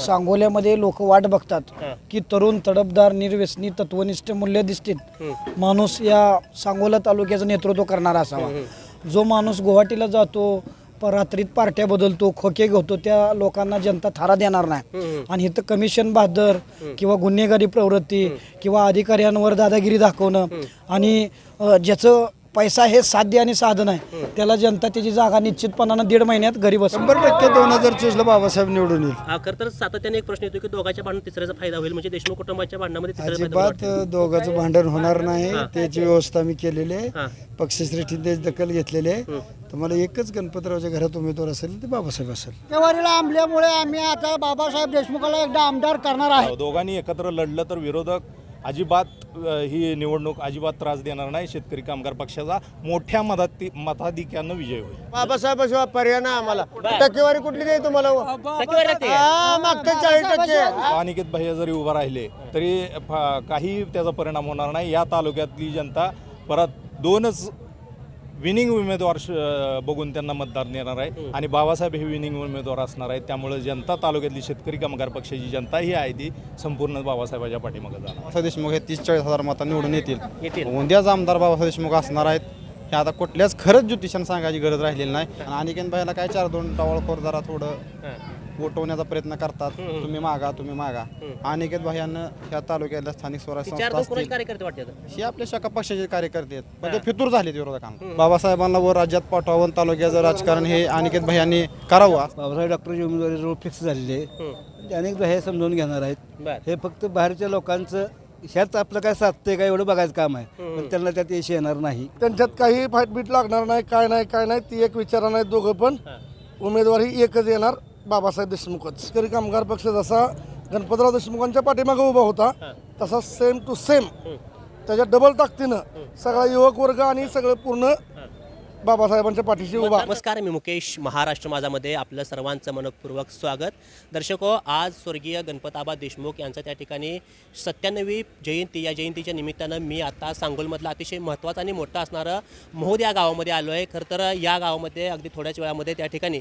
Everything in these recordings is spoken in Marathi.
सांगोल्यामध्ये लोक वाट बघतात. की तरुण तडफदार निर्व्यसनी तत्वनिष्ठ मूल्य दिसतील. माणूस या सांगोला तालुक्याचं नेतृत्व करणारा असावा. जो माणूस गुवाहाटीला जातो रात्रीत पार्ट्या बदलतो खोके घेतो त्या लोकांना जनता थारा देणार नाही. आणि इथं कमिशन बहादर किंवा गुन्हेगारी प्रवृत्ती किंवा अधिकाऱ्यांवर दादागिरी दाखवणं आणि ज्याचं पैसा हे साध्य आणि साधन आहे. त्याला जनता त्याची जागा निश्चितपणानं दीड महिन्यात घरी बस शंभर टक्के दोन हजार चोवीसला बाबासाहेब निवडून येईल. हा, खरं तर सातत्याने एक प्रश्न येतो की दोघांच्या भांडण तिसऱ्याचा फायदा होईल. म्हणजे देशमुख कुटुंबाच्या भांडणामध्ये तिसऱ्याचा फायदा होईल अजिबात दोघांचं भांडण होणार नाही. त्याची व्यवस्था मी केलेली आहे. हां. पक्षश्रेष्ठी त्याची दखल घेतलेली आहे. तर मला एकच गणपतरावच्या घरात उमेदवार असेल ते बाबासाहेब असेल. टक्केवारीला आणल्यामुळे आम्ही आता बाबासाहेब देशमुखाला एकदा आमदार करणार आहे. दोघांनी एकत्र लढलं तर विरोधक अजिबात ही निवडणूक अजिबात त्रास देणार नाही. शेतकरी कामगार पक्षाचा मोठ्या मताती मताधिक्यानं विजय होईल. बाबासाहेबाशिवाय पर्याय नाही आम्हाला. टक्केवारी कुठली नाही तुम्हाला? टक्केवारी लागते का? हा, मागचे चाळीस टक्के. अनिकेत भैया जरी उभा राहिले तरी काही त्याचा परिणाम होणार नाही. या तालुक्यातली जनता परत दोनच विनिंग उमेदवार श- बघून त्यांना मतदान देणार आहे. आणि बाबासाहेब हे विनिंग उमेदवार असणार आहेत. त्यामुळे जनता तालुक्यातली शेतकरी कामगार पक्षाची जनता ही आहे ती संपूर्ण बाबासाहेबाच्या पाठीमागे जाणार. बाबासाहेब देशमुख हे तीस चाळीस हजार मतं निवडून येतील. येतील. उद्याच आमदार बाबासाहेब देशमुख असणार आहेत. हे आता कुठल्याच खरंच ज्योतिषानं सांगायची गरज राहिलेली नाही. आणि अनिकेत भाईला काय चार दोन टावळखोर जरा थोडं वटवण्याचा प्रयत्न करतात. तुम्ही मागा तुम्ही मागा. अनिकेत भाईयानं ह्या तालुक्यातल्या स्थानिक स्वराज्य ती संस्था दोन कोणाचे असतील. कार्यकर्ते वाटते आता? हे आपल्या शाखा पक्षाचे कार्यकर्ते आहेत. म्हणजे फितूर झालेत विरोधकांना. बाबासाहेबांना वर राज्यात पाठवावं आणि तालुक्याचं राजकारण हे अनिकेत भाईयांनी करावं. बाबासाहेब डॉक्टरची उमेदवारी फिक्स झालेली आहे हम्म. अनेक हे समजावून घेणार आहेत. बर. हे फक्त बाहेरच्या लोकांचं ह्यात आपलं काय साधतंय का एवढं बघायचं काम आहे. पण त्यांना त्यात यश येणार नाही. त्यांच्यात काही फाईट बीट लागणार नाही काय नाही काय नाही ती एक विचारा नाही दोघं पण. उमेदवार ही एकच येणार. बाबासाहेब देशमुखच. शेतकरी कामगार पक्ष जसा गणपतराव देशमुखांच्या पाठीमागे उभा होता तसा सेम टू सेम त्याच्या डबल ताकदीनं सगळा युवक वर्ग आणि सगळं पूर्ण बाबासाहेबांच्या पाठीशी उभा. नमस्कार मी मुकेश महाराष्ट्र माझामध्ये आपलं सर्वांचं मनपूर्वक स्वागत. दर्शको आज स्वर्गीय गणपताबा देशमुख यांचं त्या ठिकाणी सत्त्याण्णवी जयंती या जयंतीच्या निमित्तानं मी आता सांगोलमधलं अतिशय महत्त्वाचं आणि मोठं असणारं मोहोद या गावामध्ये आलो आहे. खरं तर या गावामध्ये अगदी थोड्याच वेळामध्ये त्या ठिकाणी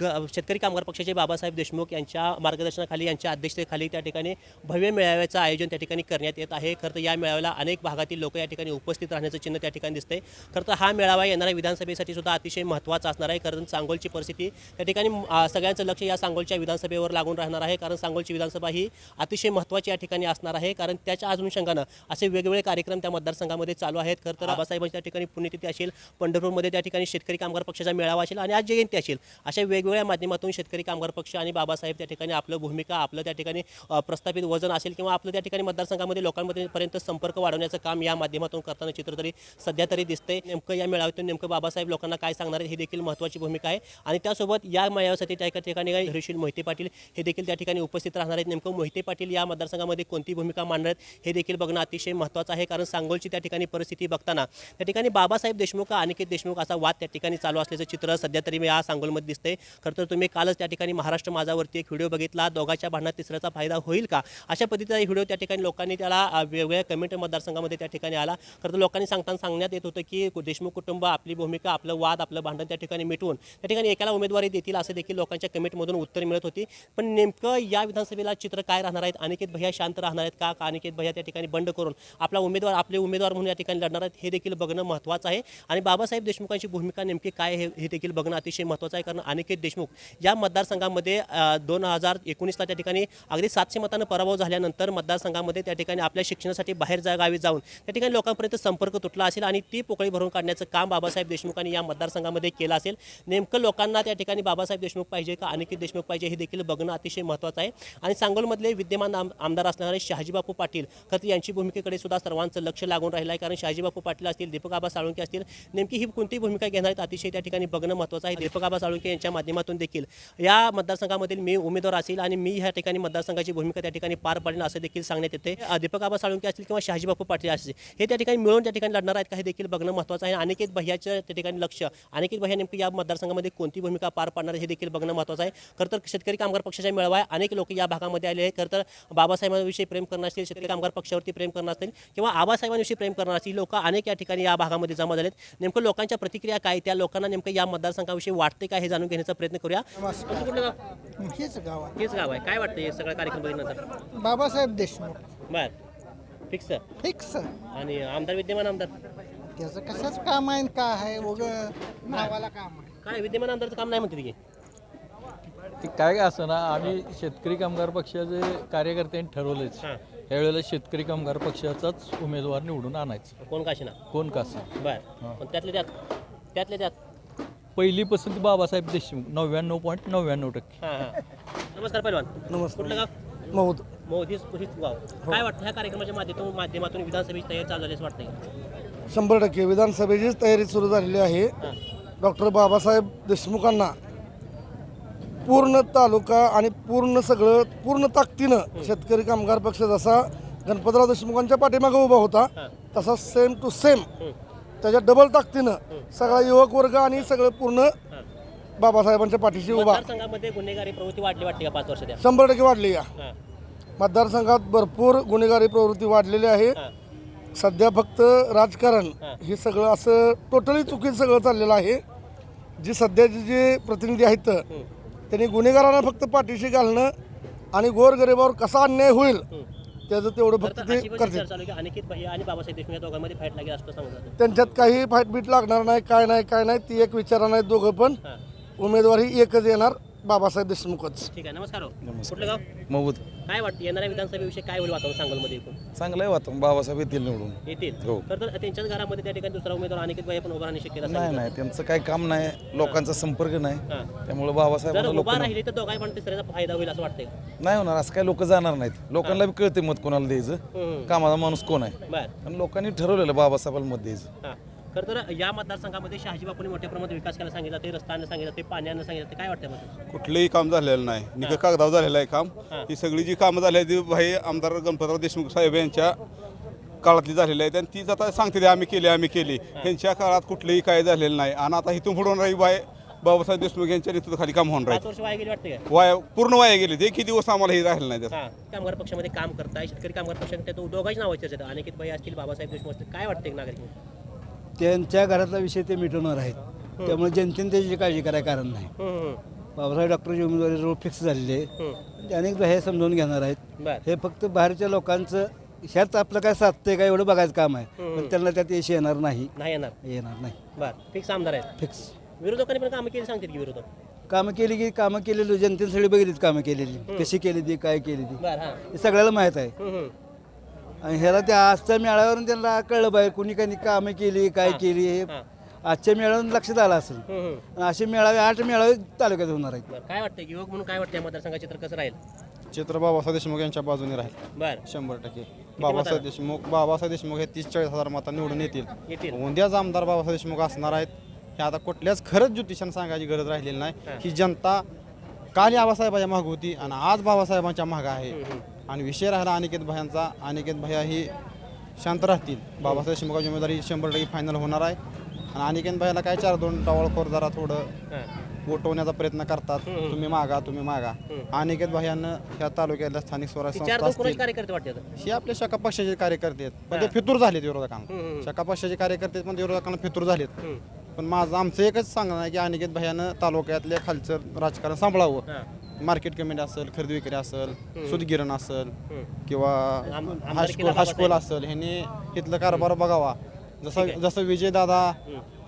ग- शेतकरी कामगार पक्षाचे बाबासाहेब देशमुख यांच्या मार्गदर्शनाखाली यांच्या अध्यक्षतेखाली त्या ठिकाणी भव्य मेळाव्याचं आयोजन त्या ठिकाणी करण्यात येत आहे. खरं तर या मेळाव्याला अनेक भागातील लोक या ठिकाणी उपस्थित राहण्याचं चिन्ह त्या ठिकाणी दिसतंय. खरं तर हा मेळावा येणाऱ्या विधानसभेसाठी सुद्धा अतिशय महत्त्वाचा असणार आहे. कारण सांगोलची परिस्थिती त्या ठिकाणी सगळ्यांचं लक्ष या सांगोलच्या विधानसभेवर लागून राहणार आहे. कारण सांगोलची विधानसभा ही अतिशय महत्त्वाची या ठिकाणी असणार आहे. कारण त्याच्या अनुषंगानं असे वेगवेगळे कार्यक्रम त्या मतदारसंघामध्ये चालू आहेत. खरं तर बाबासाहेबांच्या त्या ठिकाणी पुण्यतिथी असेल पंढरपूरमध्ये त्या ठिकाणी शेतकरी कामगार पक्षाचा मेळावा असेल आणि आज जयंती असेल अशा वेगवेगळ्या माध्यमातून शेतकरी कामगार पक्ष आणि बाबासाहेब त्या ठिकाणी आपलं भूमिका आपलं त्या ठिकाणी प्रस्थापित वजन असेल किंवा आपलं त्या ठिकाणी मतदारसंघामध्ये लोकांमध्ये पर्यंत संपर्क वाढवण्याचं काम या माध्यमातून करताना चित्र तरी सध्या तरी दिसतंय. नेमकं या मेळाव्यातून नेमकं बाबासाहेब लोकांना काय सांगणार आहेत हे देखील महत्त्वाची भूमिका आहे. आणि त्यासोबत या मेळाव्यासाठी त्या एका ठिकाणी हरिशील मोहिते पाटील हे देखील त्या ठिकाणी उपस्थित राहणार आहेत. नेमकं मोहिते पाटील या मतदारसंघामध्ये कोणती भूमिका मांडणार आहेत हे देखील बघणं अतिशय महत्त्वाचं आहे. कारण सांगोलची त्या ठिकाणी परिस्थिती बघताना त्या ठिकाणी बाबासाहेब देशमुख अनिकेत देशमुख असा वाद त्या ठिकाणी चालू असल्याचं चित्र सध्या तरी मी या सांगोलमध्ये दिसते खरं तर तुम्ही कालच त्या ठिकाणी महाराष्ट्र माझावरती एक व्हिडिओ बघितला. दोघांच्या भांडणात तिसऱ्याचा फायदा होईल का? अशा पद्धतीचा व्हिडिओ त्या ठिकाणी लोकांनी त्याला वेगवेगळ्या कमेंट मतदारसंघामध्ये त्या ठिकाणी आला. खरं तर लोकांनी सांगताना सांगण्यात येत होतं की देशमुख कुटुंब आपली भूमिका आपलं वाद आपलं भांडण त्या ठिकाणी मिटवून त्या ठिकाणी एकाला उमेदवारी देतील असं देखील लोकांच्या कमेंटमधून उत्तर मिळत होती. पण नेमकं या विधानसभेला चित्र काय राहणार आहेत? अनिकेत भैया शांत राहणार आहेत का? अनिकेत भैया त्या ठिकाणी बंड करून आपला उमेदवार आपले उमेदवार म्हणून या ठिकाणी लढणार आहेत हे देखील बघणं महत्त्वाचं आहे. आणि बाबासाहेब देशमुखांची भूमिका नेमकी काय आहे हे देखील बघणं अतिशय महत्त्वाचं आहे. कारण अनिकेत देशमुख या मतदारसंघामध्ये दोन हजार एकोणीसला त्या ठिकाणी अगदी सातशे मतानं पराभव झाल्यानंतर मतदारसंघामध्ये त्या ठिकाणी आपल्या शिक्षणासाठी बाहेर जा गावी जाऊन त्या ठिकाणी लोकांपर्यंत संपर्क तुटला असेल आणि ती पोकळी भरून काढण्याचं काम बाबा बाबासाहेब देशमुखांनी या मतदारसंघामध्ये केला असेल. नेमकं लोकांना त्या ठिकाणी बाबासाहेब देशमुख पाहिजे का? अनिकेत देशमुख पाहिजे हे देखील बघणं अतिशय महत्त्वाचं आहे. आणि सांगोलमधले विद्यमान आम- आमदार असणारे शहाजीबापू पाटील खरं तर यांची भूमिकेकडे सुद्धा सर्वांचं लक्ष लागून राहिलं आहे कारण शहाजीबापू पाटील असतील दीपक आबा साळुंके असतील नेमकी ही कोणती भूमिका घेणार आहेत? अतिशय त्या ठिकाणी बघणं महत्त्वाचं आहे. दीपक आबा साळुंके यांच्या माध्यमातून देखील या मतदारसंघामधील मी उमेदवार असेल आणि मी ह्या ठिकाणी मतदारसंघाची भूमिका त्या ठिकाणी पार पाडेन असं देखील सांगण्यात येते दीपक आबा साळुंके असतील किंवा शहाजीबापू पाटील असतील हे त्या ठिकाणी मिळून त्या ठिकाणी लढणार आहेत का हे देखील बघणं महत्त्वाचं आहे. अनिकेत भैया भैयाच्या त्या ठिकाणी लक्ष. अनिकेत भैया नेमकी या मतदारसंघामध्ये कोणती भूमिका पार पाडणार हे देखील बघणं महत्त्वाचं आहे. खरं तर शेतकरी कामगार पक्षाच्या मेळावा आहे अनेक लोक या भागामध्ये आले आहे खरं तर बाबासाहेबांविषयी प्रेम करणार असतील शेतकरी कामगार पक्षावरती प्रेम करणार असतील किंवा आबासाहेबांविषयी प्रेम करणार असतील लोक अनेक या ठिकाणी या भागामध्ये जमा झालेत. नेमकं लोकांच्या प्रतिक्रिया काय त्या लोकांना नेमकं या मतदारसंघाविषयी वाटते का हे जाणून घेण्याचा प्रयत्न करूया. गाव? हेच गाव हेच गाव आहे. काय वाटतं हे सगळं कार्यक्रम बघितल्यानंतर आहे बाबासाहेब देशमुख. बर. फिक्स. फिक्स. आणि आमदार विद्यमान आमदार? त्याचं कशाच काम आहे का आहे? उग नावाला काम आहे. काय विद्यमान आमदारचं काम नाही म्हणते की? ते काय असं ना आम्ही शेतकरी कामगार पक्षाचे कार्यकर्त्यांनी ठरवलेच. हां. यावेळेला शेतकरी कामगार पक्षाचाच उमेदवार निवडून आणायचं. कोण काशी ना कोण कसं? बर. पण त्यातल्या त्यात त्यातल्या त्यात. पहिली पसंती बाबासाहेब देशमुख नव्याण्णव पॉईंट नव्याण्णव टक्के. हां हां. नमस्कार पैलवान. नमस्कार. कुठलं गाव? मौद मोदीच गाव. काय वाटतं ह्या कार्यक्रमाच्या माध्यमातून माध्यमातून विधानसभेची तयारी चालू झाली असं वाटतंय? शंभर टक्के. विधानसभेचीच तयारी सुरू झालेली आहे. डॉक्टर बाबासाहेब देशमुखांना पूर्ण तालुका आणि पूर्ण सगळं पूर्ण ताकदीनं शेतकरी कामगार पक्ष जसा गणपतराव देशमुखांच्या पाठीमागे उभा होता. तसा सेम टू सेम. त्याच्या डबल ताकदीनं सगळा युवक वर्ग आणि सगळं पूर्ण बाबासाहेबांच्या पाठीशी उभा. गुन्हेगारी प्रवृत्ती वाढली वाटते का पाच वर्ष द्या शंभर टक्के वाढली या मतदारसंघात भरपूर गुन्हेगारी प्रवृत्ती वाढलेली आहे. सध्या फक्त राजकारण हां. सगळं असं टोटली चुकीचं सगळं चाललेलं आहे जी सध्याचे जे प्रतिनिधी आहेत. त्यांनी गुन्हेगारांना फक्त पाठीशी घालणं आणि गोरगरिबावर कसा अन्याय होईल. त्याचं तेवढं फक्त ते अशी पण करतात चर्चा चालू आहे की अनिकेत भैया आणि बाबासाहेब देशमुख या दोघांमध्ये फाईट लागेल असं सांगत जातं त्यांच्यात काही फाईट बीट लागणार नाही काय नाही काय नाही ती एक विचारा नाही दोघं पण उमेदवारी एकच येणार बाबासाहेब देशमुखच. ठीक आहे नमस्कार हो. कुठलं गाव? मऊद काय वाटतं येणाऱ्या विधानसभेविषयी काय होईल वातावरण सांगलमध्ये एकूण? चांगलं आहे वातावरण बाबासाहेब येतील निवडून. येतील. हो. खरं तर त्यांच्याच घरामध्ये त्या ठिकाणी दुसरा उमेदवार अनिकेत भैया पण उभा राहणे शक्यता नाही सांगितलं. नाही त्यांचं काही काम नाही लोकांचा संपर्क नाही. हां. त्यामुळे जर बाबासाहेबांना लोक उभा राहिली तर दोघांनी पण तिसऱ्याचा फायदा होईल असं वाटतंय. नाही होणार असं काही लोक जाणार नाहीत. लोकांना बी कळते मत कोणाला द्यायचं. कामाचा माणूस कोण आहे. बर. आणि लोकांनी ठरवलेलं बाबासाहेबांना मत द्यायचं. हां. खरं तर या मतदारसंघामध्ये शहाजी बापूंनी मोठ्या प्रमाणात विकास केला सांगितलं ते रस्त्यानं सांगितलं ते पाण्यानं सांगितलं ते काय वाटतं कुठलंही काम झालेलं नाही. निकं कागदावर झालेलं आहे काम. हां. सगळी जी कामं झाली आहेत ती भाई आमदार गणपतराव देशमुख साहेब यांच्या काळातली झालेली आहेत. आणि तीच आता सांगते ते आम्ही केली आम्ही केली. त्यांच्या काळात कुठलंही काय झालेलं नाही. आणि आता इथून पुढून राही बाय बाबासाहेब देशमुख यांच्या नेतृत्वाखाली काम होणार आहे वाया पूर्ण वाया गेले. ते किती दिवस आम्हाला हे राहिलं नाही त्याचं कामगार पक्षामध्ये काम करताय शेतकरी कामगार पक्षामध्ये दोघांची नावं चर्चेत आहे. अनिकेत भाई असतील बाबासाहेब देशमुख काय वाटतं नागरिक? त्यांच्या घरातला विषय ते मिटवणार आहेत. त्यामुळे जनतेने त्याची काळजी करायला कारण नाही. बाबासाहेब डॉक्टरची उमेदवारी जवळ फिक्स झालेली आहे. ते अनेक हे समजावून घेणार आहेत. हे फक्त बाहेरच्या लोकांचं ह्यात आपलं काय साधतंय का एवढं बघायचं काम आहे. पण त्यांना त्यात यश येणार नाही. नाही येणार. येणार नाही. बर. फिक्स आमदार आहेत. फिक्स विरोधकांनी पण कामं केली सांगतील की विरोधक. कामं केली की कामं केलेली जनतेने सगळी बघितलीत कामं केलेली. कशी केली ती काय केली ती. हां. सगळ्याला माहीत आहे. आणि ह्याला त्या आजच्या मेळाव्यावरून त्यांना कळलं पाहिजे कुणी काही कामं केली काय केली हे. आजच्या मेळाव्यावरून लक्षात आलं असेल. हं, हं. आणि असे मेळावे आठ मेळावे तालुक्यात होणार आहेत. बरं काय वाटतं युवक म्हणून काय वाटतं या मतदारसंघाचं चित्र कसं राहील? चित्र बाबासाहेब देशमुख यांच्या बाजूने राहील. बर. शंभर टक्के. बाबासाहेब देशमुख बाबासाहेब देशमुख हे तीस चाळीस हजार मता निवडून येतील. येतील. उद्याच आमदार बाबासाहेब देशमुख असणार आहेत. हे आता कुठल्याच खरंच ज्योतिषानं सांगायची गरज राहिलेली नाही. ही. जनता काल या बाबासाहेबाच्या माग होती आणि आज बाबासाहेबांच्या माग आहे. आणि विषय राहिला अनिकेत भयांचा अनिकेत भैया ही शांत राहतील. बाबासाहेब देशमुखाची उमेदवारी शंभर टक्के फायनल होणार आहे. आणि अनिकेत भैयाला काय चार दोन टावळखोर जरा थोडं गोठवण्याचा प्रयत्न करतात. तुम्ही मागा तुम्ही मागा. अनिकेत भैयानं ह्या तालुक्यातल्या स्थानिक स्वराज्य संस्था असतील. कार्यकर्ते? हे आपले शका पक्षाचे कार्यकर्ते आहेत. पण ते हां. फितूर झालेत विरोधकांना. शका पक्षाचे कार्यकर्ते आहेत, पण ते विरोधकांना फितूर झालेत. पण माझं आमचं एकच सांगणं आहे की अनिकेत भैयानं तालुक्यातल्या खालचं राजकारण सांभाळावं. मार्केट कमिटी असेल खरेदी विक्री असेल सुतगिरण असेल. किंवा बाबासाहेब. हायस्कूल असेल ह्यांनी इथलं कारभार बघावा. जसं जसं विजयदादा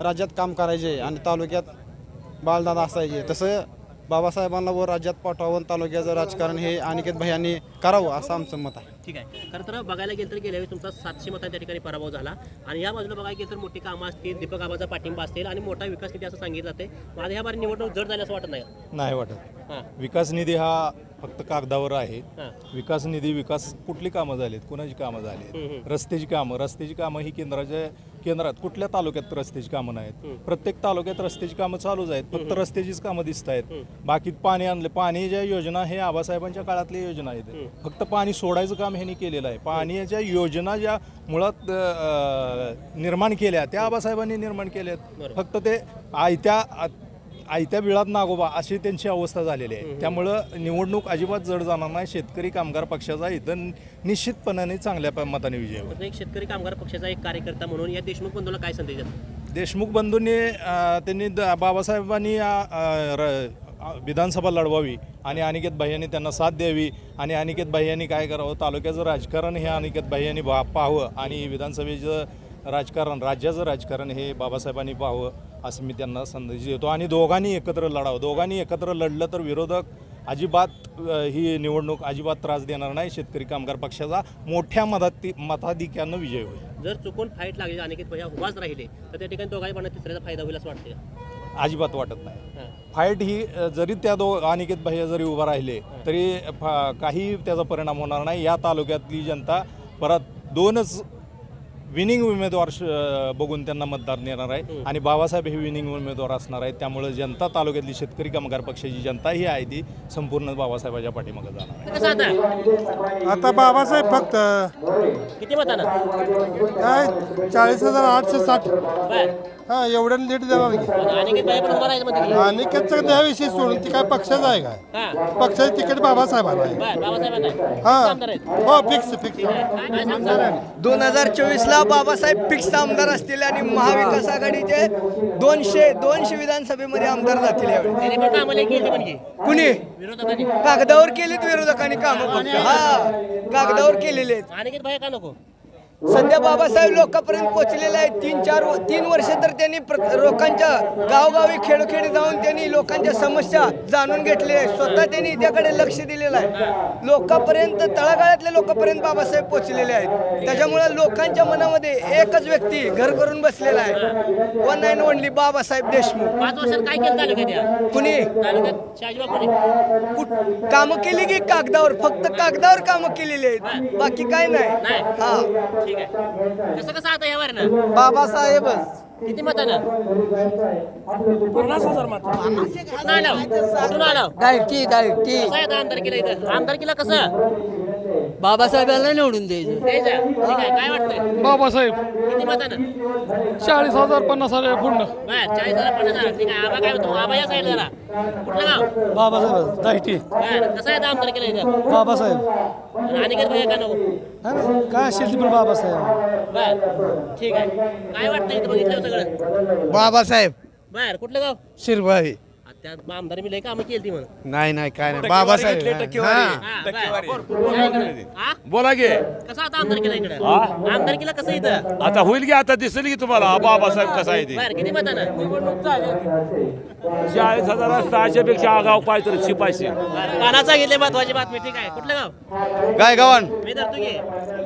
राज्यात काम करायचे आणि तालुक्यात बालदादा असायचे तसं बाबासाहेबांना वर राज्यात पाठवावं तालुक्याचं राजकारण हे अनिकेत भैयांनी करावं असं आमचं मत आहे. ठीक आहे. खरं तर बघायला गेलं तर गेल्या वेळी तुमचा सातशे मतांच्या त्या ठिकाणी पराभव झाला. आणि या बाजूला बघायला गेलं तर मोठी कामं असतील दीपक आबाचा पाठिंबा असेल आणि मोठा विकास निधी असं सांगितलं जाते माझ्या ह्या बारी निवडणूक जड झाली असं वाटत नाही? नाही वाटत. हां. विकास निधी हा फक्त कागदावर आहे. हां. विकास निधी विकास कुठली कामं झालीत कुणाची कामं झाली रस्त्याची कामं रस्त्याची कामं ही केंद्राच्या केंद्रात कुठल्या तालुक्यात रस्त्याची कामं नाहीत? प्रत्येक तालुक्यात रस्त्याची कामं चालूच आहेत फक्त रस्त्याचीच कामं दिसत आहेत बाकी पाणी आणले पाणी ज्या योजना हे आबासाहेबांच्या काळातल्या योजना आहेत. फक्त पाणी सोडायचं काम ह्यांनी केलेलं आहे. पाण्याच्या योजना ज्या मुळात निर्माण केल्या त्या आबासाहेबांनी निर्माण केल्यात. फक्त ते आयत्या आयत्या बिळात नागोबा अशी त्यांची अवस्था झालेली आहे. त्यामुळं निवडणूक अजिबात जड जाणार नाही. शेतकरी कामगार पक्षाचा इथं निश्चितपणाने चांगल्या मताने विजय होईल. एक शेतकरी कामगार पक्षाचा एक कार्यकर्ता म्हणून या देशमुख बंधूला काय संदेश देशमुख बंधूंनी त्यांनी बाबासाहेबांनी विधानसभा लढवावी आणि अनिकेत भाईयांनी त्यांना साथ द्यावी आणि अनिकेत भाईयांनी काय करावं तालुक्याचं राजकारण हे अनिकेत भाईयांनी भा पाहावं आणि विधानसभेचं राजकारण राज्याचं राजकारण हे बाबासाहेबांनी पाहावं असं मी त्यांना संदेश देतो. आणि दोघांनी एकत्र लढावं. दोघांनी एकत्र लढलं तर विरोधक अजिबात ही निवडणूक अजिबात त्रास देणार नाही. शेतकरी कामगार पक्षाचा मोठ्या मताती मताधिक्यानं विजय होईल. जर चुकून फाईट लागली अनिकेत भैया उभाच राहिले तर त्या ठिकाणी दोघांनी पण तिसऱ्याचा फायदा होईल असं वाटतं? अजिबात वाटत नाही. फाईट ही जरी त्या दो अनिकेत भैया जरी उभा राहिले तरी फा- काही त्याचा परिणाम होणार नाही. या तालुक्यातली जनता परत दोनच विनिंग उमेदवार बघून त्यांना मतदार देणार आहे. आणि बाबासाहेब हे विनिंग उमेदवार असणार आहेत. त्यामुळे जनता तालुक्यातली शेतकरी कामगार पक्षाची जनता ही आहे ती संपूर्ण बाबासाहेबाच्या पाठीमागे जाणार आहे. आता? बाबासाहेब फक्त किती मतानं काय? चाळीस हजार आठशे साठ. हा एवढ्या लेट देणार की अनिकेत पण उभा म्हणते की? त्याविषयी सोडून ती काय पक्षाचं आहे काय? हां. पक्षाचं तिकीट बाबासाहेबांना आहे. बर बाबासाहेबांना हा. आमदार आहेत हो फिक्स फिक्स दोन हजार चोवीसला बाबासाहेब फिक्स आमदार असतील आणि महाविकास आघाडीचे दोनशे दोनशे विधानसभेमध्ये आमदार जातील यावेळी. त्याने पण कामाला केली पण की. कुणी? विरोधकांनी. कागदावर केलीत विरोधकांनी कामं फक्त. हा कागदावर केलेले आहेत. अनिकेत भैया का नको? सध्या बाबासाहेब लोकांपर्यंत पोहोचलेले आहेत. तीन चार व- तीन वर्ष तर त्यांनी लोकांच्या गावगावी खेळोखेडी जाऊन त्यांनी लोकांच्या समस्या जाणून घेतले. स्वतः त्यांनी त्याकडे लक्ष दिलेलं आहे. लोकांपर्यंत तळागाळातल्या लोकांपर्यंत बाबासाहेब पोहोचलेले आहेत. त्याच्यामुळे लोकांच्या मनामध्ये एकच व्यक्ती घर करून बसलेला आहे. One and only Babasaheb Deshmukh. पाच वर्षात काय केलं तालुक्यात या? कुणी? कामं केली की कागदावर? फक्त कागदावर कामं केलेली आहेत. बाकी काय नाही. हा. ठीक आहे. कसं कसं आता यावर ना बाबासाहेबच किती मतानं पन्नास हजार मत. कुठून आलो? डायटी डायटी कसं आहे आता आमदारकीला इथं? आमदारकीला कसं? बाबासाहेबांना निवडून द्यायचं. द्यायचं ठीक आहे काय वाटतंय? बाबासाहेब. किती मतानं? चाळीस हजार पन्नास हजार पूर्ण. बर चाळीस हजार पन्नास हजार. ठीक आहे आबा काय म्हणतो? आबा या साईड जरा. कुठलं गाव? बाबासाहेब दाहिटी. बर कसं आहे इथं? बाबासाहेब. आणि अनिकेत भैया का नको? काय असेल ते पण बाबासाहेब. बर ठीक आहे. काय वाटतं इथं बघितलं सगळं? बाबासाहेब. बर कुठलं गाव? शिरभाई. आ, त्यात आमदार मी लय कामं केली ती म्हणून. नाही नाही काय नाही. बाबासाहेब. हा. हा, बर. हा? बोला गे कसं आता आमदार केला इकडे? हा? आमदार केला कसं इथं? आता होईल की आता दिसेल की तुम्हाला? बाबासाहेब कसा आहे ते? बर किती मतानं? चाळीस हजार सहाशे पेक्षा आगाव पाहिजे तर शिपायचे बरं, कानाचा घेतले महत्वाची बातमी ठीक आहे. कुठलं गाव? गायगावान मी धरतो की.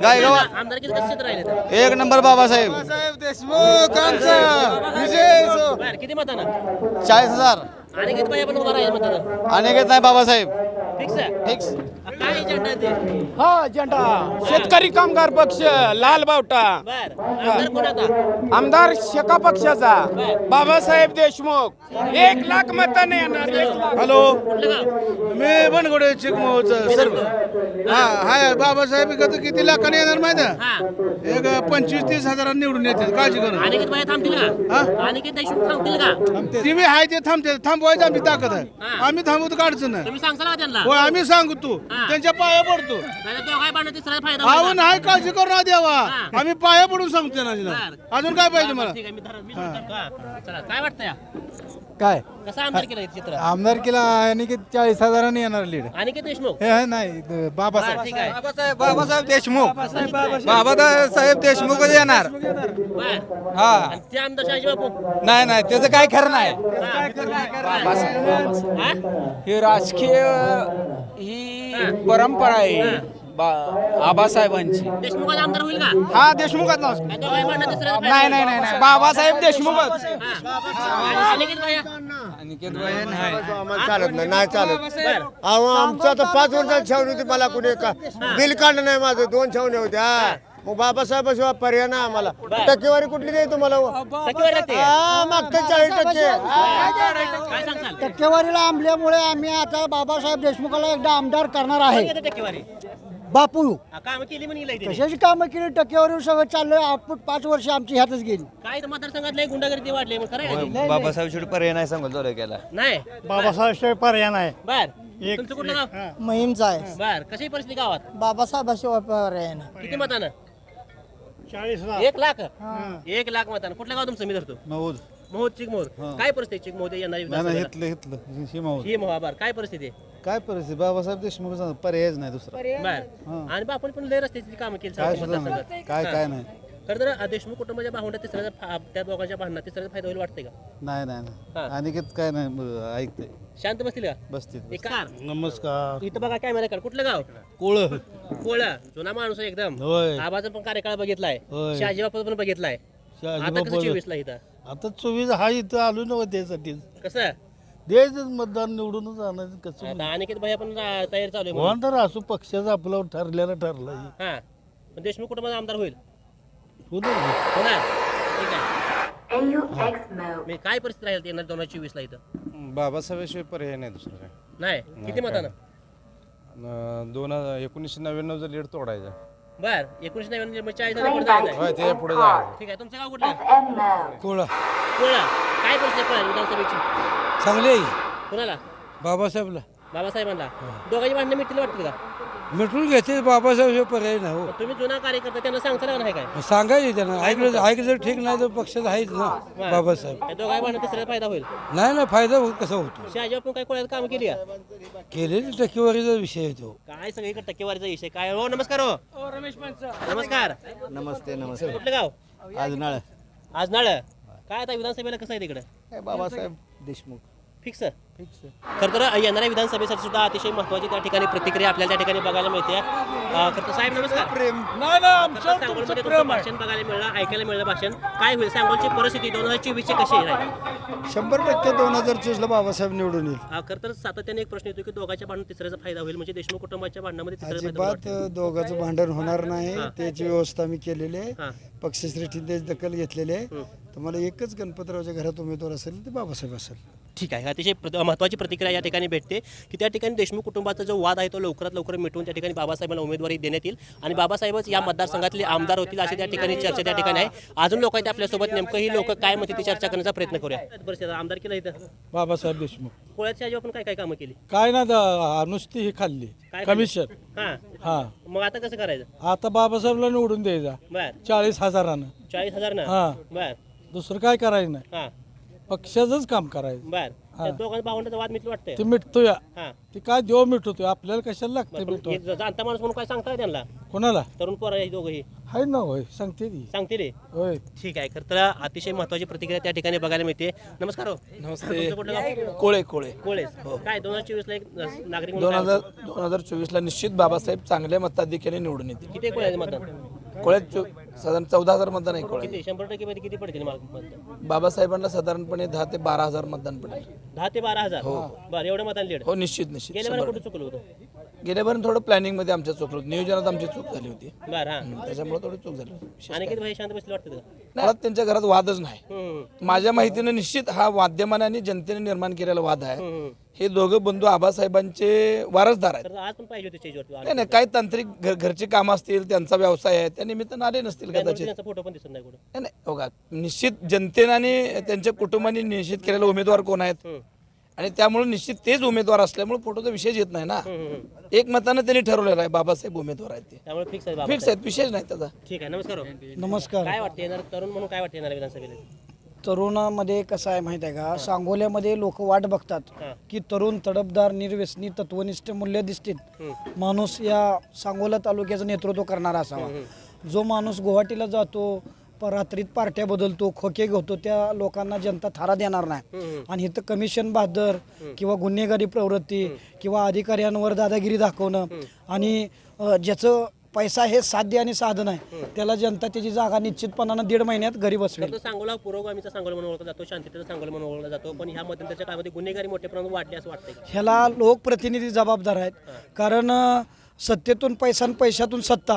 गायगाव- आमदार किती कसे राहिले एक नंबर बाबासाहेब. बर किती मतानं? चाळीस हजार. आणि पाहिजे पण उभा राहील नाही बाबासाहेब. फिक्स आहे. फिक्स हा झेंडा. शेतकरी कामगार पक्ष लाल बावटा. आमदार शेका पक्षाचा. बाबासाहेब देशमुख. एक लाख मताने येणार. हॅलो. मी बनगोडे चिकमोहचं सर्व हा हाय बाबासाहेब इकडं किती लाखाने येणार माहिती आहे? हा. एक पंचवीस तीस हजारांनी निवडून येतात काळजी करू. अनिकेत भाई थांबतील का? अनिकेत देशमुख थांबतील का? ती आहे ते थांबते थांबवायचं आम्ही ताकद आहे. आम्ही थांबवतो का अडचण नाही. होय आम्ही सांगू तू. त्यांच्या पाया पडतो. अहो. नाही काळजी करू ना देवा. हा. आम्ही पाया पडून सांगतो ना तिला. अजून काय पाहिजे मला? ठीक आहे मी धर- मी धरतो. हा. चला काय वाटतं या? काय? कसं आमदार केलं चित्र? आमदारकीला आणि चाळीस हजारांनी येणार लीड देशमुख? हे नाही बाबासाहेब. बर, ठीक आहे. बाबासाहेब बाबासाहेब देशमुख. बाबासाहेब देशमुखच येणार. बर. हा. आणि ते आमदार शहाजी बापू नाही नाही त्याचं काय खरं नाही. हा? हे राजकीय ही परंपरा आहे. आबासाहेबांची. आमदार होईल का? हा देशमुखाचा. दोघांही फायदा नाही? नाही नाही नाही. बाबासाहेब देशमुखच हा. अनिकेत भैया? अनिकेत भाई नाही. चालत नाही नाही चालत. अहो आमचं आता पाच वर्षात छावणी होती मला कुणी का बिल काढलं नाही माझं दोन छावण्या होत्या. मग बाबासाहेबाशिवाय पर्याय नाही आम्हाला. टक्केवारी कुठली नाही तुम्हाला? टक्केवारी लागते का? हा, मागते चाळीस टक्के. काय सांगताल? टक्केवारीला आंबल्यामुळे आम्ही आता बाबासाहेब देशमुखाला एकदा आमदार करणार आहे. टक्केवारी? बापू हा, कामं केली म्हणून इथे. कशाची कामं केली टक्केवारीवर सगळं चाललंय. आउटपुट पाच वर्ष आमची ह्यातच गेली. काय तर मतदारसंघात लय गुंडागर्दी वाढली मग खरं आहे का? ते? बाबासाहेब शेवटी पर्याय नाही सांगून नाही? बाबासाहेब पर्याय नाही. बर. तुमचं कुठलं गाव? महिमचा आहे. बर कशी परिस्थिती गावात? बाबासाहेबाशिवाय पर्याय नाही. किती मतानं? चाळीस एक लाख? एक लाख मतानं. कुठलं गाव तुमचं मी धरतो? नव्वद मोहोद चिकमोद काय परिस्थिती चिकमोद येणार विधानसभेला? सीमावर ही काय परिस्थिती आहे? काय परिस्थिती? बाबासाहेब देशमुख पर्यायच नाही दुसरा. बर. आणि आपण पण लय रस्त्याची कामं केली काय सांगतो सुद्धा मतदारसंघात. नाही काय काय नाही. खरं तर देशमुख कुटुंबाच्या भावंडात तिसऱ्याचा फा- त्या दोघांच्या भांडणात तिसऱ्याचा फायदा होईल वाटतंय का? नाही नाही हा. नाही अनिकेत काय नाही ऐकते शांत बसतील का? बसते एक कार नमस्कार. इथं बघा कॅमेरा काढ कुठलं गाव? कोळ. कोळा. जुना माणूस आहे एकदम. होय. आबाचा पण कार्यकाळ बघितलाय. होय. शहाजी बापू पण बघितलाय. आता कसं चोवीस ला इथं? आता चोवीस हा इथं आलो नव्हतं त्यासाठी. कसं? द्यायचं मतदान निवडूनच आणायचं कसं आता अनिकेत भाई पण रा- तयार चालू आहे म्हणून. कोण तर असू पक्षाचं आपलं ठरलेलं ठरलं हा. पण देशमुख कुटुंबाचा आमदार होईल. होणार होणार ठीक आहे. मी काय परिस्थिती राहील येणार दोन हजार चोवीस ला इथं बाबासाहेबाशिवाय पर्याय नाही दुसरं काय. नाही. किती मतानं? न- दोन हजार एकोणीसशे नव्याण्णवचा लीड तोडायचा. बर. एकोणीशे नव्याण्णव चाळीस हजार पुढे जायचं आहे. होय ते पुढे जायचं ठीक आहे. तुमचं गाव कुठलं? कोळा. कोळा. काय परिस्थिती कोळा विधानसभेची? चांगले कोणाला? बाबासाहेबला. बाबासाहेबांना? दोघांची भांडणं मिटतील वाटतील का? मिटून घेते बाबासाहेब पर्याय नाही हो. तुम्ही जुना कार्यकर्ता त्यांना सांगता का नाही काय? सांगायचे त्यांना ऐकलं ऐकलं जर ठीक नाही तर पक्षात आहेच ना बाबासाहेब भांडणं तिसऱ्याचा फायदा होईल. नाही ना फायदा हो- कसा होतो? शहाजी काय कोळ्यात काम केली का केलेली टक्केवारीचा विषय आहे तो. काय सगळीकडे टक्केवारीचा विषय? काय हो नमस्कार हो. रमेश नमस्कार. नमस्ते नमस्ते. कुठलं गाव? आज नाळ. आज नाळ? काय आता विधानसभेला कसं आहे तिकडे? बाबासाहेब देशमुख. फिक्स? खरं तर येणाऱ्या विधानसभेसाठी सुद्धा अतिशय महत्वाची त्या ठिकाणी प्रतिक्रिया आपल्याला त्या ठिकाणी बघायला मिळते. खरं तर साहेब नमस्कार. सांगोलमध्ये तुमचं भाषण बघायला मिळलं ऐकायला मिळलं भाषण. काय होईल सांगोलची परिस्थिती दोन हजार चोवीसची कशी राहील शंभर टक्के दोन हजार चोवीसला बाबासाहेब निवडून येईल. खरं तर सातत्याने एक प्रश्न येतो की दोघांच्या भांडण तिसऱ्याचा फायदा होईल. म्हणजे देशमुख कुटुंबाच्या भांडणामध्ये अजिबात. दोघांचं भांडण होणार नाही. त्याची व्यवस्था मी केलेली आहे. पक्षश्रेष्ठी त्याची दखल घेतलेली आहे. तर मला एकच गणपतरावच्या घरात उमेदवार असेल ते बाबासाहेब असेल. ठीक आहे. अतिशय प्र- महत्त्वाची प्रतिक्रिया या ठिकाणी भेटते की त्या ठिकाणी देशमुख कुटुंबाचा जो वाद आहे तो लवकरात लवकर मिटवून त्या ठिकाणी बाबासाहेबांना उमेदवारी देण्यात येईल. आणि बाबासाहेबच या मतदारसंघातले आमदार होतील अशी त्या ठिकाणी चर्चा त्या ठिकाणी आहे. अजून लोक आहेत आपल्यासोबत. नेमकं ही लोक काय म्हणते ती चर्चा करण्याचा प्रयत्न करूया. आमदार केलं इथं? बाबासाहेब देशमुख. कोळ्याच्या आजी आपण काय काय कामं केली? काय ना दा- नुसती ही खाल्ली. काय कमिशन. हां. हा. मग आता कसं करायचं? आता बाबासाहेबला निवडून द्यायचा. बर. चाळीस हजारानं. चाळीस हजार ना हा. बर. दुसरं काय करायचं नाही. हां. पक्षाचंच काम करायचं. बर. त्या दोघांच्या भावंडाचा वाद मिटलं वाटतंय? ते मिटतो या हां. ते काय देव मिटवतोय? आपल्याला कशाला लागते बरं, हे ज- जाणता माणूस म्हणून काय सांगताय त्यांना? कोणाला? तरुण पोरं आहे दोघंही आहे ना होय. सांगते ती सांगते रे. होय. ठीक आहे खरं तर अतिशय महत्वाची प्रतिक्रिया त्या ठिकाणी बघायला मिळते. नमस्कार हो. तुमचं कुठलं गाव? कोळे कोळे. कोळेस काय दोन हजार चोवीस ला एक नागरिक दोन हजार दोन हजार चोवीसला निश्चित बाबासाहेब चांगल्या मताधिक्याने निवडून येतील. किती कोळ्याचे मतदान? कोळ्यात चो- साधारण चौदा हजार मतदान आहे कोळ्यात किती? शंभर टक्के मध्ये किती पडतील मार्क? मतदान बाबासाहेबांना साधारणपणे दहा ते बारा हजार मतदान पडेल. दहा ते बारा हजार? बरं एवढं मतदान लीड. हो निश्चित निश्चित. गेल्या वेळेला कुठं चुकलं होतं? गेल्यापर्यंत थोडं प्लॅनिंगमध्ये आमच्या चूक होती. नियोजनात आमची चूक झाली होती. बरं हां. त्याच्यामुळे थोडी चूक झाली होती. विशेष आणि किती भाई शांत बसले वाटतं का काय. मुळात त्यांच्या घरात वादच नाही. हम्म, माझ्या माहितीनं निश्चित हा वाद्यमानाने आणि जनतेने निर्माण केलेला वाद आहे. हम्म. हे दोघं बंधू आबासाहेबांचे वारसदार आहेत. तर आज पण पाहिजे होते स्टेजवरती नाही नाही काही तांत्रिक घर घरचे काम असतील त्यांचा व्यवसाय आहे त्या निमित्तानं आले नसतील कदाचित. त्यांचा फोटो पण दिसत नाही कुठं. नाही नाही बघा निश्चित जनतेने आणि त्यांच्या कुटुंबाने निश्चित केलेले उमेदवार कोण आहेत? आणि त्यामुळे निश्चित तेच उमेदवार असल्यामुळे फोटोचा विषय येत नाही ना? हम्म, हम्म. एक मतानं त्यांनी ठरवलेलं आहे बाबासाहेब उमेदवार आहेत ते. त्यामुळे फिक्स आहे बाबा फिक्स आहेत विशेष नाही त्याचा ठीक आहे नमस्कार हो. नमस्कार. काय वाटते येणार तरुण म्हणून काय वाटते येणार विधानसभेला? तरुणामध्ये कसं आहे माहिती आहे का? सांगोल्यामध्ये लोक वाट बघतात. की तरुण तडपदार निर्व्यसनी तत्वनिष्ठ मूल्य दिसतील. माणूस या सांगोला तालुक्याचं नेतृत्व करणारा असावा. जो माणूस गुवाहाटीला जातो रात्रीत पार्ट्या बदलतो खोके घेतो त्या लोकांना जनता थारा देणार नाही. आणि इथं कमिशन बहादर किंवा गुन्हेगारी प्रवृत्ती किंवा अधिकाऱ्यांवर दादागिरी दाखवणं आणि ज्याचं पैसा हे साध्य आणि साधन आहे त्याला जनता त्याची जागा निश्चितपणानं दीड महिन्यात घरी बसवेल. तर सांगोला पुरोगामीचा सांगोला म्हणून ओळखला जातो शांततेचा सांगोला म्हणून ओळखला जातो पण ह्या मध्यंतरच्या काळामध्ये गुन्हेगारी मोठ्या प्रमाणात वाढली असं वाटतंय का? ह्याला लोकप्रतिनिधी जबाबदार आहेत. कारण अ, सत्तेतून पैसा आणि पैशातून सत्ता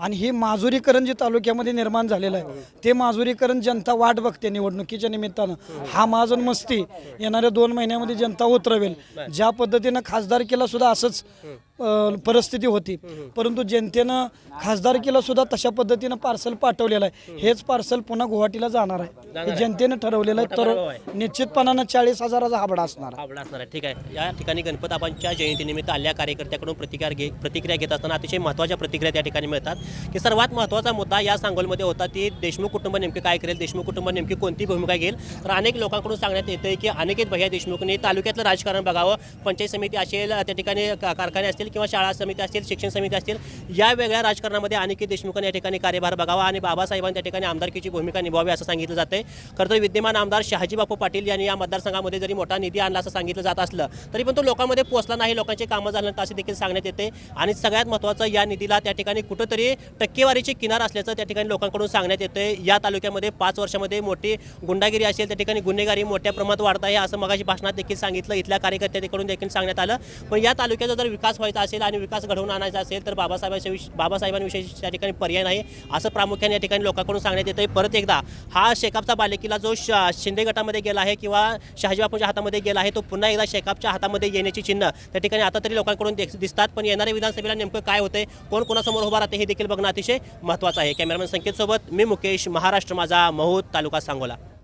आणि ही माजुरीकरण जे तालुक्यामध्ये निर्माण झालेलं आहे ते माजुरीकरण जनता वाट बघते निवडणुकीच्या निमित्तानं. हा. महाजन मस्ती. येणाऱ्या दोन महिन्यामध्ये जनता उतरवेल. ज्या पद्धतीनं खासदारकीला सुद्धा असंच परिस्थिती होती. परंतु जनतेनं खासदारकीला सुद्धा तशा पद्धतीनं पार्सल पाठवलेलं आहे. हेच पार्सल पुन्हा गुवाहाटीला जाणार आहे. हे जनतेनं ठरवलेलं आहे. तर निश्चितपणानं चाळीस हजाराचा हाबडा असणार आवडा असणार आहे. ठीक आहे. या ठिकाणी गणपताबांच्या जयंतीनिमित्त आल्या कार्यकर्त्याकडून प्रतिक्रिया घे प्रतिक्रिया घेत असताना अतिशय महत्त्वाच्या प्रतिक्रिया त्या ठिकाणी मिळतात. की सर्वात महत्त्वाचा मुद्दा या सांगोलमध्ये होता ती देशमुख कुटुंब नेमके काय करेल? देशमुख कुटुंब नेमकी कोणती भूमिका घेईल? तर अनेक लोकांकडून सांगण्यात येते की अनेकेत भैया देशमुखने. तालुक्यातलं राजकारण बघावं. पंचायत समिती असेल त्या ठिकाणी कारखाने असतील किंवा शाळा समिती असतील शिक्षण समिती असतील या वेगळ्या राजकारणामध्ये अनिकेत देशमुखांनी या ठिकाणी कार्यभार बघावा आणि बाबासाहेबांनी त्या ठिकाणी आमदारकीची भूमिका निभावी असं सांगितलं जाते खरं तर विद्यमान आमदार शहाजी बापू पाटील यांनी या मतदारसंघामध्ये जरी मोठा निधी आणला असं सांगितलं जात असलं तरी पण तो लोकांमध्ये पोहोचला नाही. लोकांचे कामं झालं नाही, असे देखील सांगण्यात येते. आणि सगळ्यात महत्त्वाचं या निधीला त्या ठिकाणी कुठंतरी टक्केवारीची किनार असल्याचं त्या ठिकाणी लोकांकडून सांगण्यात येते या तालुक्यामध्ये पाच वर्षामध्ये मोठी गुंडागिरी असेल त्या ठिकाणी गुन्हेगारी मोठ्या प्रमाणात वाढत आहे असं मगाशी भाषणात देखील सांगितलं. इथल्या कार्यकर्त्यांकडून देखील सांगण्यात आलं. पण या तालुक्याचा जर विकास व्हायचा असेल आणि विकास घडवून आणायचा असेल तर बाबासाहेबांविषयी बाबासाहेबांविषयी त्या ठिकाणी पर्याय नाही. असं प्रामुख्याने या ठिकाणी लोकांकडून सांगण्यात येतं परत एकदा हा शेकापचा बालेकिला जो श शिंदे गटामध्ये गेला आहे किंवा शहाजीबापूंच्या हातामध्ये गेला आहे तो पुन्हा एकदा शेकापच्या हातामध्ये येण्याची चिन्ह त्या ठिकाणी आता तरी लोकांकडून दिसतात. पण येणाऱ्या विधानसभेला नेमकं काय होतंय कोण कोणासमोर उभा राहते हे देखील बघणं अतिशय महत्त्वाचं आहे. कॅमेरामॅन संकेतसोबत मी मुकेश महाराष्ट्र माझा महूद तालुका सांगोला.